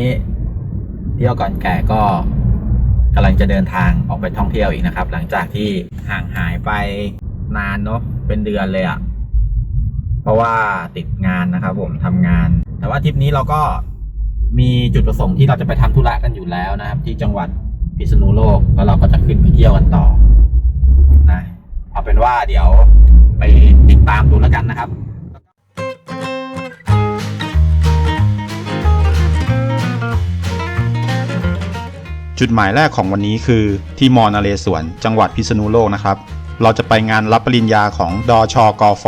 นี้เที่ยวก่อนแก่ก็กำลังจะเดินทางออกไปท่องเที่ยวอีกนะครับ หลังจากที่ห่างหายไปนานเนาะเป็นเดือนเลยอะ่ะ เพราะว่าติดงานนะครับ ผมทำงาน แต่ว่าทริปนี้เราก็มีจุดประสงค์ที่เราจะไปทำธุระกันอยู่แล้วนะครับ ที่จังหวัดพิษณุโลกแล้วเราก็จะขึ้นไปเที่ยวกันต่อนะเอาเป็นว่าเดี๋ยวไปติดตามดูแล้วกันนะครับ จุดหมายแรกของวันนี้คือที่มอนเรศวรจังหวัดพิษณุโลกนะครับ เราจะไปงานรับปริญญาของดอชอกฟ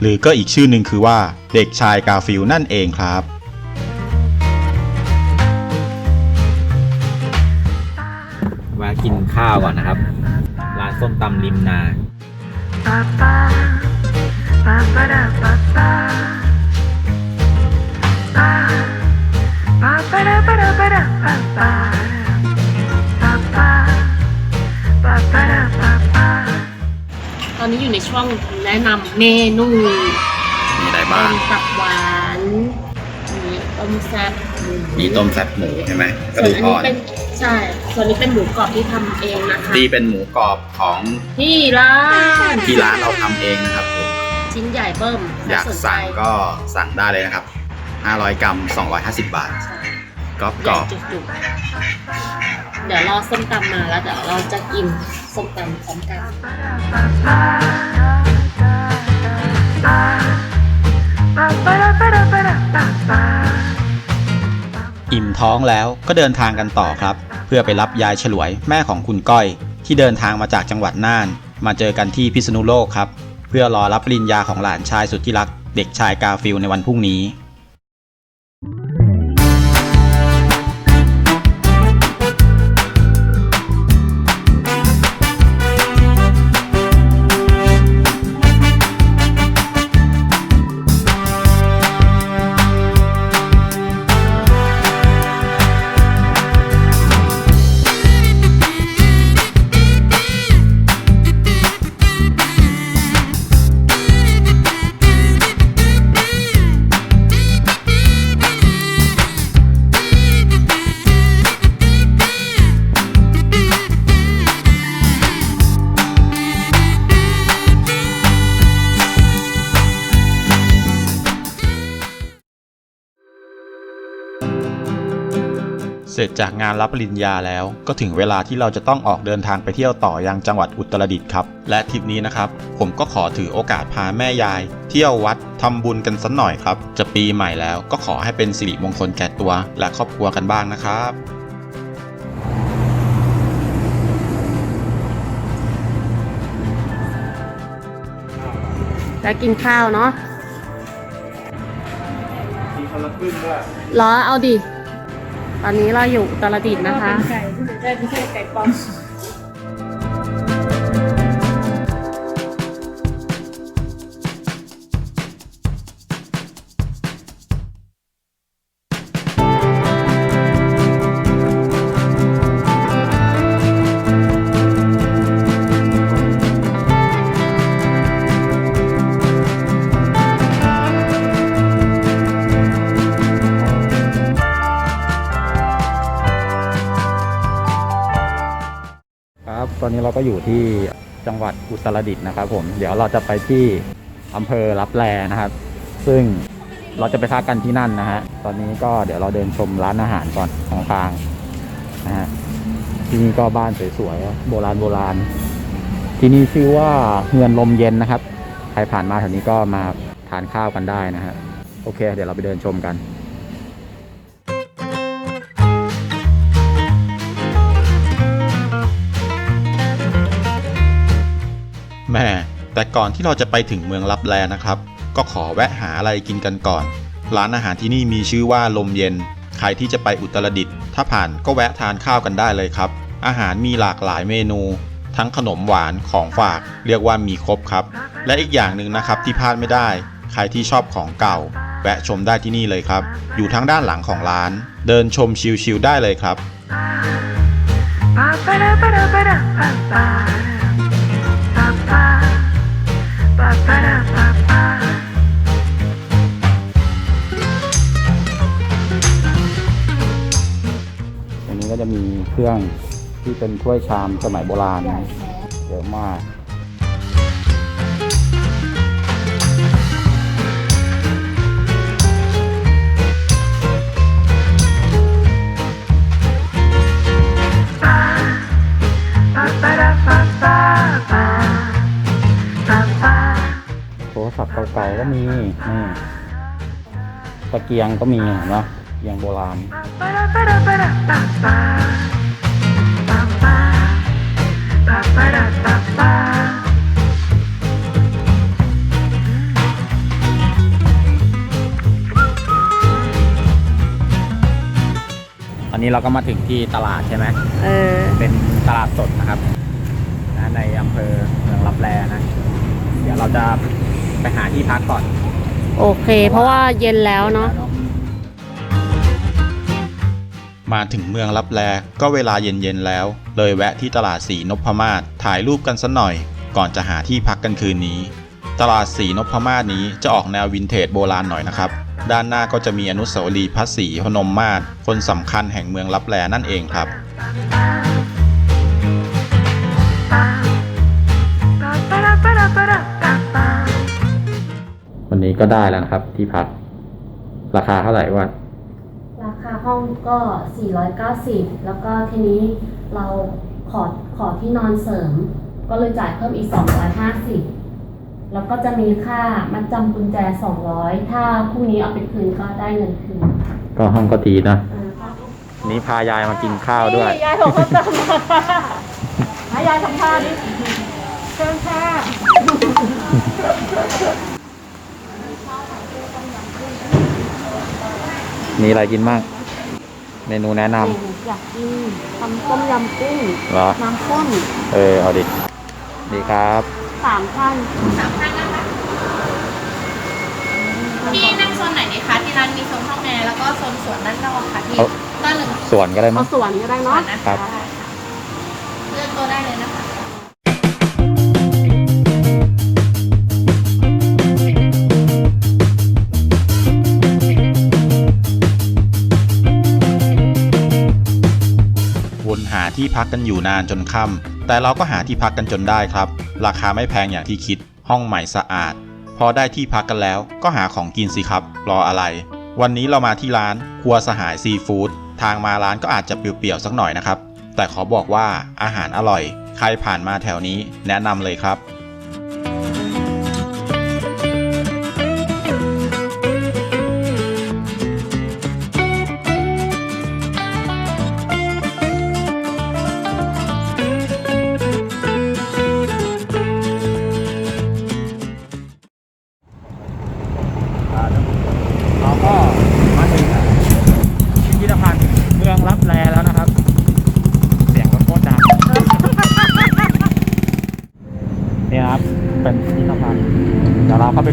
หรือก็อีกชื่อหนึ่งคือว่าเด็กชายกาฟิลนั่นเองครับแวะกินข้าวก่อนนะครับ ร้านส้มตำริมนา pa pa pa pa นนี้อยู่ในช่วงแนะนำเมนูมีอะไรต้บ้างมตับหวานมีต้มแซ่บหมูมีต้มแซ่บหมูใช่ไหมกระส่วดูนกอันอ่นี้อนเป็นใช่ส่วนนี้เป็นหมูกรอบที่ทำเองนะคะที่เป็นหมูกรอบของที่ร้านที่ร้านเราทำเองนะครับผมชิ้นใหญ่เบิ่มอยากถ้สนใจสั่งก็สั่งได้เลยนะครับ 500 กรัม 250 บาท ใช่ กรอบใหกรญ่อบจุกๆเดี๋ยวรอส้มตำมาแล้วเดี๋ยวเราจะกินส้มตำพร้อมกัน pa pa pa pa da pa da pa da pa pa อิ่มท้องแล้วก็เดินทางกันต่อครับ เพื่อไปรับยายฉลวยแม่ของคุณก้อย ที่เดินทางมาจากจังหวัดน่าน มาเจอกันที่พิษณุโลกครับ เพื่อรอรับปริญญาของหลานชายสุดที่รัก เด็กชายกาฟิลในวันพรุ่งนี้ จจากงานรับปริญญาแล้ว ก็ถึงเวลาที่เราจะต้องออกเดินทางไปเที่ยวต่อยังจังหวัดอุตรดิตถ์ครับ และทริปนี้นะครับ ผมก็ขอถือโอกาสพาแม่ยาย เที่ยววัดทำบุญกันสักหน่อยครับ จะปีใหม่แล้วก็ขอให้เป็นสิริมงคลแก่ตัว และครอบครัวกันบ้างนะครับจะกินข้าวเนาะรอเอาดิ ตอนนี้เราอยู่อุตรดิตถ์นะคะ ไก่ที่ได้ไม่ใช่ไก่ปลอม อนนี้เราก็อยู่ที่จังหวัดอุตรดิตถ์นะครับผม เดี๋ยวเราจะไปที่อำเภอรับแลนะครับ ซึ่งเราจะไปพักกันที่นั่นนะฮะ ตอนนี้ก็เดี๋ยวเราเดินชมร้านอาหารก่อนของทางนะฮะ ที่นี่ก็บ้านสวยๆ โบราณโบราณ ที่นี่ชื่อว่าเฮือนลมเย็นนะครับ ใครผ่านมาแถวนี้ก็มาทานข้าวกันได้นะฮะ โอเค เดี๋ยวเราไปเดินชมกัน แต่ก่อนที่เราจะไปถึงเมืองลับแลนะครับ ก็ขอแวะหาอะไรกินกันก่อน ร้านอาหารที่นี่มีชื่อว่าลมเย็น ใครที่จะไปอุตรดิตถ์ถ้าผ่านก็แวะทานข้าวกันได้เลยครับ อาหารมีหลากหลายเมนู ทั้งขนมหวานของฝากเรียกว่ามีครบครับ และอีกอย่างหนึ่งนะครับที่พลาดไม่ได้ ใครที่ชอบของเก่า แวะชมได้ที่นี่เลยครับ อยู่ทั้งด้านหลังของร้าน เดินชมชิลๆได้เลยครับ pa ครื่องที่เป็นถ้วยชามสมัยโบราณเยอะมากโทรศัพท์เก่าๆก็มีนี่ตะเกียงก็มีเห็นปะเกียงโบราณ นนี้เราก็มาถึงที่ตลาดใช่ไหมเออ เป็นตลาดสดนะครับนะในอำเภอเมืองรับแลนะ เดี๋ยวเราจะไปหาที่พักก่อน โอเค เพราะว่าเย็นแล้วเนาะ มาถึงเมืองลับแลก็เวลาเย็นๆแล้ว เลยแวะที่ตลาดสีนพมาศถ่ายรูปกันสักหน่อย ก่อนจะหาที่พักกันคืนนี้ ตลาดสีนพมาศนี้จะออกแนววินเทจโบราณหน่อยนะครับ ด้านหน้าก็จะมีอนุสาวรีย์พระศรีพนมมาศคนสำคัญแห่งเมืองลับแลนั่นเองครับวันนี้ก็ได้แล้วนะครับที่พัก ราคาเท่าไหร่วะราคาห้องก็ 490 แล้วก็ทีนี้เราขอขอที่นอนเสริม ก็เลยจ่ายเพิ่มอีก 250 แล้วก็จะมีค่ามัดจำกุญแจ 200 ถ้าพรุ่งนี้เอาไปคืนก็ได้เงินคืนก็ห้องก็ดีนะ อ่านี่พายายมากินข้าวด้วยยายของเขาจำมาให้ยายทำท่าดิเชิญค่ะมีอะไรกินบ้างเมนูแนะนอยากกินทำต้มยำกุ้งำเหรอน้ำข้น เออเอาดิดีครับ สามท่านพี่นั่งโซนไหนดีคะที่ร้านมีโซนห้องแอร์แล้วก็โซนสวนด้านนอกค่ะพี่เอา ต้อนหนึ่งสวนก็ได้เอามั้งสวนก็ได้สวเนาะนนะครัคะบเลือกตัวได้เลยนะคะ ที่พักกันอยู่นานจนค่ำแต่เราก็หาที่พักกันจนได้ครับ ราคาไม่แพงอย่างที่คิด ห้องใหม่สะอาด พอได้ที่พักกันแล้ว ก็หาของกินสิครับ รออะไร วันนี้เรามาที่ร้านครัวสหายซีฟู้ดทางมาร้านก็อาจจะเปรี้ยวๆสักหน่อยนะครับ แต่ขอบอกว่าอาหารอร่อย ใครผ่านมาแถวนี้แนะนำเลยครับ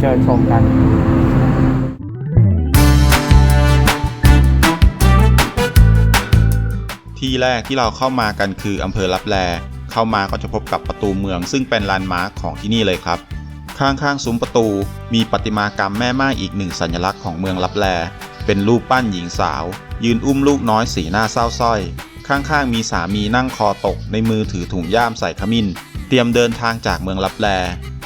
เดี๋ยวเราเข้าไปเดินชมกันที่แรกที่เราเข้ามากันคืออำเภอลับแล เข้ามาก็จะพบกับประตูเมือง ซึ่งเป็นแลนมาร์คของที่นี่เลยครับ ข้างๆซุ้มประตู มีประติมากรรมแม่ไม้อีกหนึ่งสัญลักษณ์ของเมืองลับแล เป็นรูปปั้นหญิงสาว ยืนอุ้มลูกน้อยสีหน้าเศร้าสร้อย ข้างๆมีสามีนั่งคอตกในมือถือถุงย่ามใส่ขมิ้น เตรียมเดินทางจากเมืองลับแล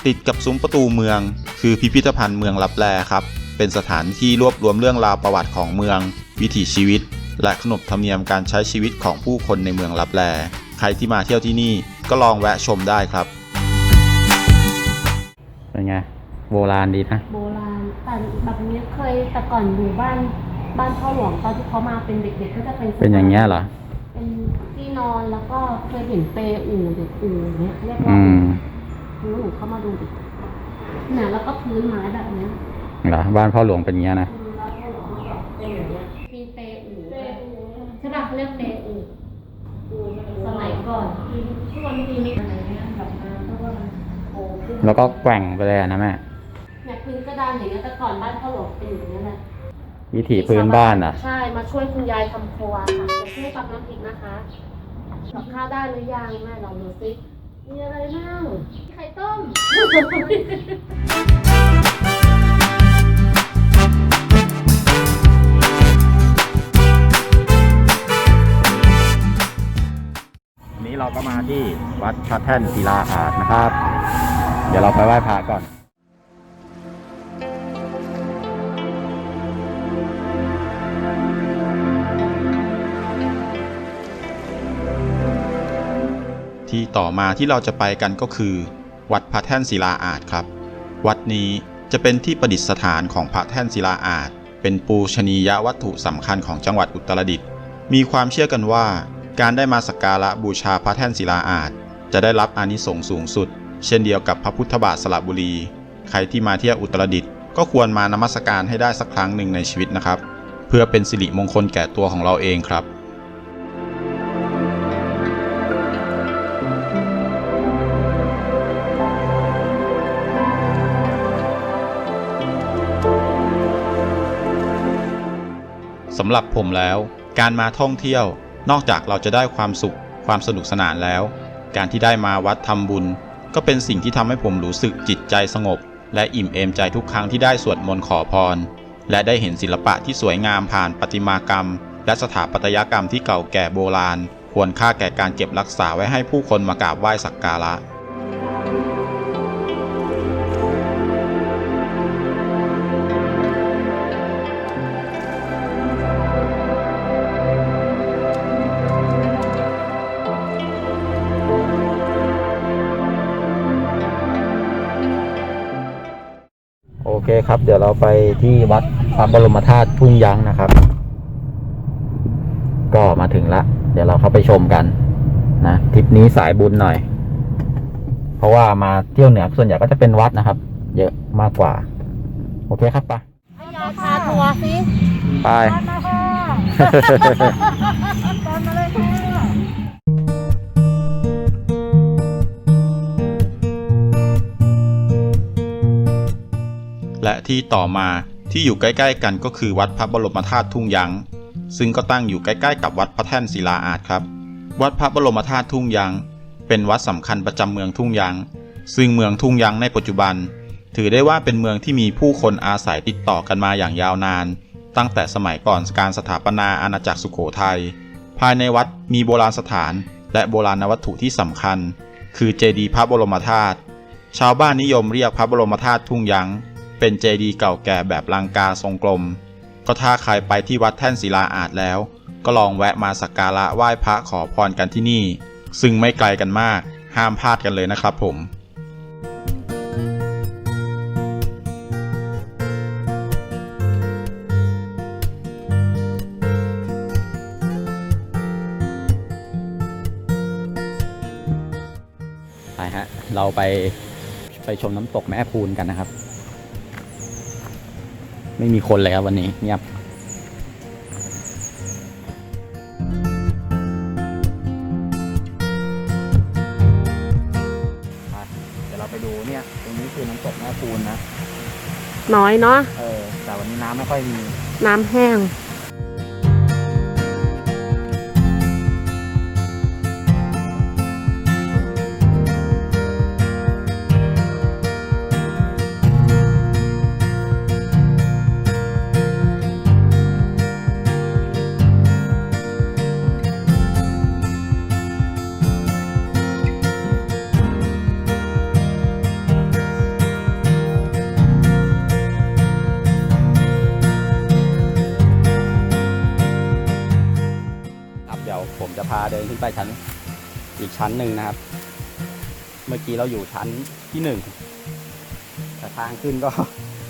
ติดกับซุ้มประตูเมือง คือพิพิธภัณฑ์เมืองลับแลครับ เป็นสถานที่รวบรวมเรื่องราวประวัติของเมือง วิถีชีวิต และขนบธรรมเนียมการใช้ชีวิตของผู้คนในเมืองลับแล ใครที่มาเที่ยวที่นี่ก็ลองแวะชมได้ครับ เป็นไง โบราณดีนะ โบราณแต่แบบนี้เคยแต่ก่อนอยู่บ้านบ้านพ่อหลวงตอนที่เขามาเป็นเด็กๆก็จะเป็นเป็นอย่างเงี้ยเหรอ เป็นที่นอนแล้วก็เคยเห็นเปรอู่เด็กอู่เนี้ยเรียกอืว่าม อู่หนูเข้ามาดูดิเนี่ยแล้วก็พื้นไม้แบบเนี้ยเหรอบ้านพ่อหลวงเป็นอย่างเงี้ยนะมีเปอู่ใช่ป่ะเขาเรียกเปอู่สมัยก่อนทุกวันทีนี้อะไรเงี้ยแบบน้ำเพราะว่ามันโตขึ้นแล้วก็แกว่งไปเลยอะนะแม่เนี่ยพื้นกระดานอย่างเงี้ยแต่ก่อนบ้านพ่อหลวงเป็นอย่างนี้ยแหละวิถีพื้นบ้านอะ ใช่ มาช่วยคุณยายทำครัวค่ะเดี๋ยวช่วยปรับน้ำพริกนะคะกับข้าวได้หรือยังแม่ลองดูสิ มีอะไรบ้างไข่ต้มเราก็มาที่วัดพระแท่นศิลาอาสนะครับ เดี๋ยวเราไปไหว้พระก่อน ที่ต่อมาที่เราจะไปกันก็คือ วัดพระแท่นศิลาอาจครับ วัดนี้จะเป็นที่ประดิษฐานของพระแท่นศิลาอาจ เป็นปูชนียวัตถุสำคัญของจังหวัดอุตรดิตถ์มีความเชื่อกันว่า การได้มาสักการะบูชาพระแท่นศิลาอาจ จะได้รับอานิสงส์สูงสุด เช่นเดียวกับพระพุทธบาทสระบุรี ใครที่มาเที่ยวอุตรดิตถ์ก็ควรมานมัสการให้ได้สักครั้งหนึ่งในชีวิตนะครับ เพื่อเป็นสิริมงคลแก่ตัวของเราเองครับ สำหรับผมแล้ว การมาท่องเที่ยว นอกจากเราจะได้ความสุข ความสนุกสนานแล้ว การที่ได้มาวัดทำบุญ ก็เป็นสิ่งที่ทำให้ผมรู้สึกจิตใจสงบ และอิ่มเอมใจทุกครั้งที่ได้สวดมนต์ขอพร และได้เห็นศิลปะที่สวยงามผ่านประติมากรรม และสถาปัตยกรรมที่เก่าแก่โบราณ ควรค่าแก่การเก็บรักษาไว้ให้ผู้คนมากราบไหว้สักการะ เคครับ เดี๋ยวเราไปที่วัดพระบรมธาตุทุ่งยั้งนะครับ ก็มาถึงละ เดี๋ยวเราเข้าไปชมกันนะทริปนี้สายบุญหน่อย เพราะว่ามาเที่ยวเหนือส่วนใหญ่ก็จะเป็นวัดนะครับ เยอะมากกว่า โอเคครับไปยายพาทัวร์สิไป มาค่ะ และที่ต่อมาที่อยู่ใกล้ๆกันก็คือวัดพระบรมธาตุทุ่งยังซึ่งก็ตั้งอยู่ใกล้ๆกับวัดพระแท่นศิลาอาจครับ วัดพระบรมธาตุทุ่งยังเป็นวัดสำคัญประจำเมืองทุ่งยังซึ่งเมืองทุ่งยังในปัจจุบัน ถือได้ว่าเป็นเมืองที่มีผู้คนอาศัยติดต่อกันมาอย่างยาวนาน ตั้งแต่สมัยก่อนการสถาปนาอาณาจักรสุโขทัยภายในวัดมีโบราณสถานและโบราณวัตถุที่สำคัญ คือเจดีย์พระบรมธาตุชาวบ้านนิยมเรียกพระบรมธาตุทุ่งยัง เป็นเจดีย์เก่าแก่แบบลังกาทรงกลม ก็ถ้าใครไปที่วัดแท่นศิลาอาจแล้ว ก็ลองแวะมาสักการะไหว้พระขอพรกันที่นี่ ซึ่งไม่ไกลกันมาก ห้ามพลาดกันเลยนะครับผมไปฮะ เราไปไปชมน้ำตกแม่พูนกันนะครับ ไม่มีคนเลยครับวันนี้เงียบเดี๋ยวเราไปดูเนี่ย ตรงนี้คือน้ำตกแม่พูนนะ น้อยเนาะ เออ แต่วันนี้น้ำไม่ค่อยมี น้ำแห้ง พาเดินขึ้นไปชั้นอีกชั้นหนึ่งนะครับ เมื่อกี้เราอยู่ชั้นที่หนึ่งแต่ทางขึ้นก็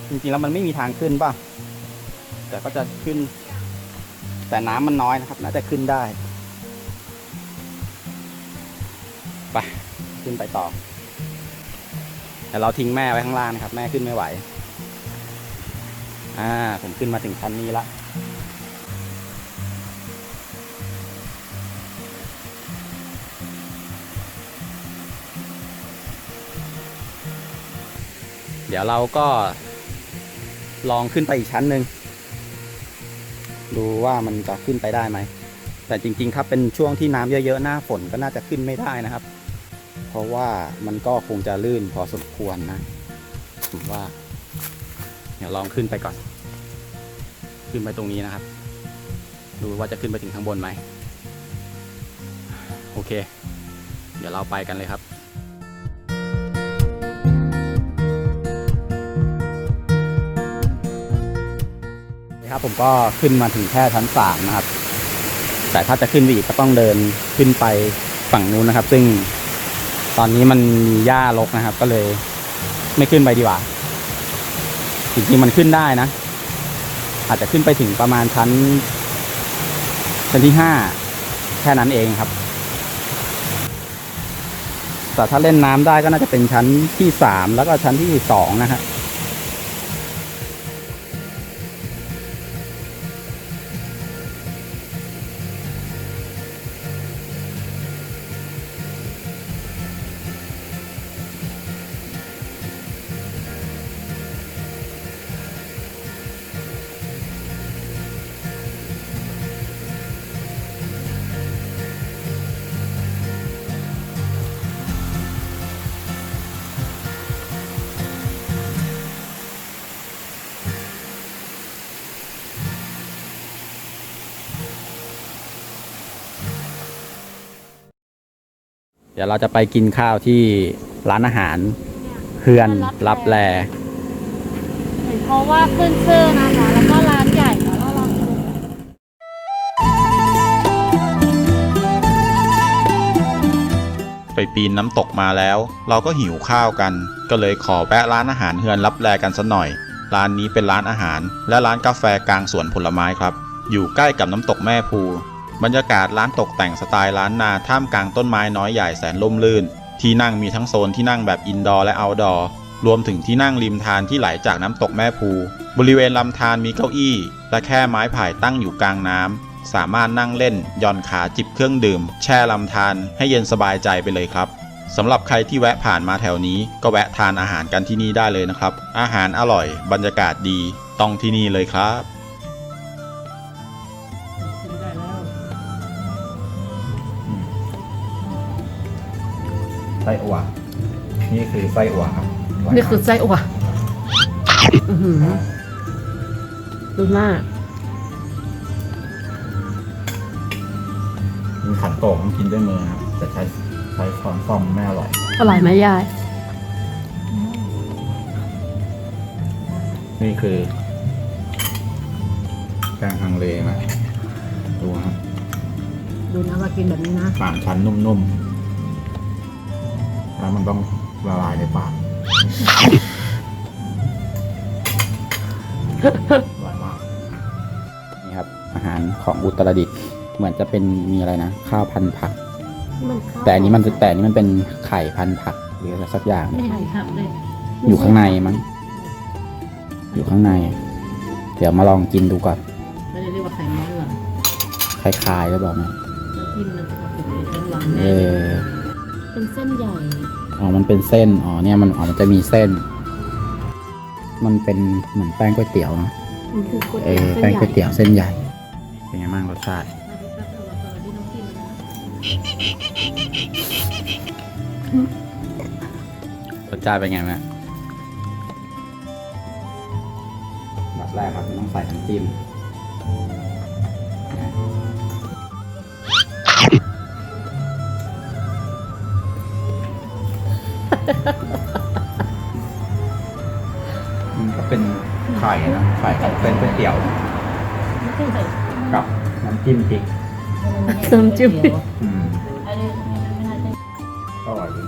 จริงๆแล้วมันไม่มีทางขึ้นป่ะ แต่ก็จะขึ้น แต่น้ำมันน้อยนะครับน่าจะขึ้นได้ไปขึ้นไปต่อแต่เราทิ้งแม่ไว้ข้างล่างนะครับ แม่ขึ้นไม่ไหว อ่า ผมขึ้นมาถึงชั้นนี้ละ เดี๋ยวเราก็ลองขึ้นไปอีกชั้นหนึ่งดูว่ามันจะขึ้นไปได้ไหม แต่จริง ๆ ถ้าเป็นช่วงที่น้ำเยอะๆ หน้าฝนก็น่าจะขึ้นไม่ได้นะครับ เพราะว่ามันก็คงจะลื่นพอสมควรนะผมว่า เดี๋ยวลองขึ้นไปก่อน ขึ้นไปตรงนี้นะครับ ดูว่าจะขึ้นไปถึงข้างบนไหม โอเค เดี๋ยวเราไปกันเลยครับ นี่ครับผมก็ขึ้นมาถึงแค่ชั้นสามนะครับ แต่ถ้าจะขึ้นไปอีกก็ต้องเดินขึ้นไปฝั่งนู้นนะครับ ซึ่งตอนนี้มันมีหญ้ารกนะครับ ก็เลย ไม่ขึ้นไปดีกว่าจริงๆมันขึ้นได้นะ อาจจะขึ้นไปถึงประมาณชั้น ชั้นที่ห้าแค่นั้นเองครับแต่ถ้าเล่นน้ำได้ก็น่าจะเป็นชั้นที่สามแล้วก็ชั้นที่สองนะฮะ เดี๋ยวเราจะไปกินข้าวที่ร้านอาหารเฮือนรับแลเพราะว่าขึ้นชื่อนะคะแล้วก็ร้านใหญ่แล้วเราลองดูไปปีนน้ำตกมาแล้ว เราก็หิวข้าวกัน ก็เลยขอแวะร้านอาหารเฮือนรับแลกันสักหน่อย ร้านนี้เป็นร้านอาหาร และร้านกาแฟกลางสวนผลไม้ครับ อยู่ใกล้กับน้ำตกแม่ภู บรรยากาศร้านตกแต่งสไตล์ล้านนาท่ามกลางต้นไม้น้อยใหญ่แสนร่มรื่น ที่นั่งมีทั้งโซนที่นั่งแบบอินดอร์และเอาดอร์รวมถึงที่นั่งริมทานที่ไหลจากน้ำตกแม่ภู บริเวณลำธารมีเก้าอี้ และแค่ไม้ไผ่ตั้งอยู่กลางน้ำสามารถนั่งเล่นย่อนขาจิบเครื่องดื่ม แช่ลำธารให้เย็นสบายใจไปเลยครับสำหรับใครที่แวะผ่านมาแถวนี้ ก็แวะทานอาหารกันที่นี่ได้เลยนะครับ อาหารอร่อย บรรยากาศดี ต้องที่นี่เลยครับ ส้อั่วนี่คือไส้อั่วครับนี่คือไส้อั่วอื้อหือดูหน้ามีขันโตกต้องกินด้วยมือครับแต่ใช้ใช้ช้อนซ่อมไม่อร่อยอร่อยไหมยาย นี่คือแกงฮังเลนะดูครับดูนะว่ากินแบบนี้นะสามชั้นนุ่มๆ แล้วมันต้องละลายในปากอร่อยมาก นี่ครับ อาหารของอุตรดิตถ์เหมือนจะเป็นมีอะไรนะข้าวพันผักมันเข้าแต่อันนี้มันแต่อันนี้มันเป็นไข่พันผักหรืออะไรสักอย่าง ไม่ไข่ครับเลยอยู่ข้างในมั้งอยู่ข้างใน เดี๋ยวมาลองกินดูก่อนไม่ได้เรียกว่าไข่ม้วนหรอกคล้ายๆหรือเปล่านะน้ำจิ้มมันจะเอาไปเลยข้างหลังเออเป็นเส้นใหญ่ อ๋อ มันเป็นเส้น อ๋อ เนี่ยมัน อ๋อ มันจะมีเส้น มันเป็นเหมือนแป้งก๋วยเตี๋ยวเนอะมันคือก๋วยเอเตี๋ยวอเส้นแป้งใหก๋วยเตี๋ยวญ่เส้นใหญ่ เป็นไงบ้างรสชาติ รสชาติเป็นไงแม่แบบแรกครับต้องใส่น้ำจิ้ม มันก็เป็นไข่นะไข่กับเส้นก๋วยเตี๋ยวกับน้ำจิ้มพริกน้ำจิ้มอืมอร่อยดี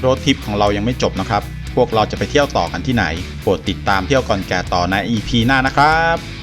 โรดทริปของเรายังไม่จบนะครับ พวกเราจะไปเที่ยวต่อกันที่ไหน โปรดติดตามเที่ยวก่อนแก่ต่อใน EP หน้านะครับ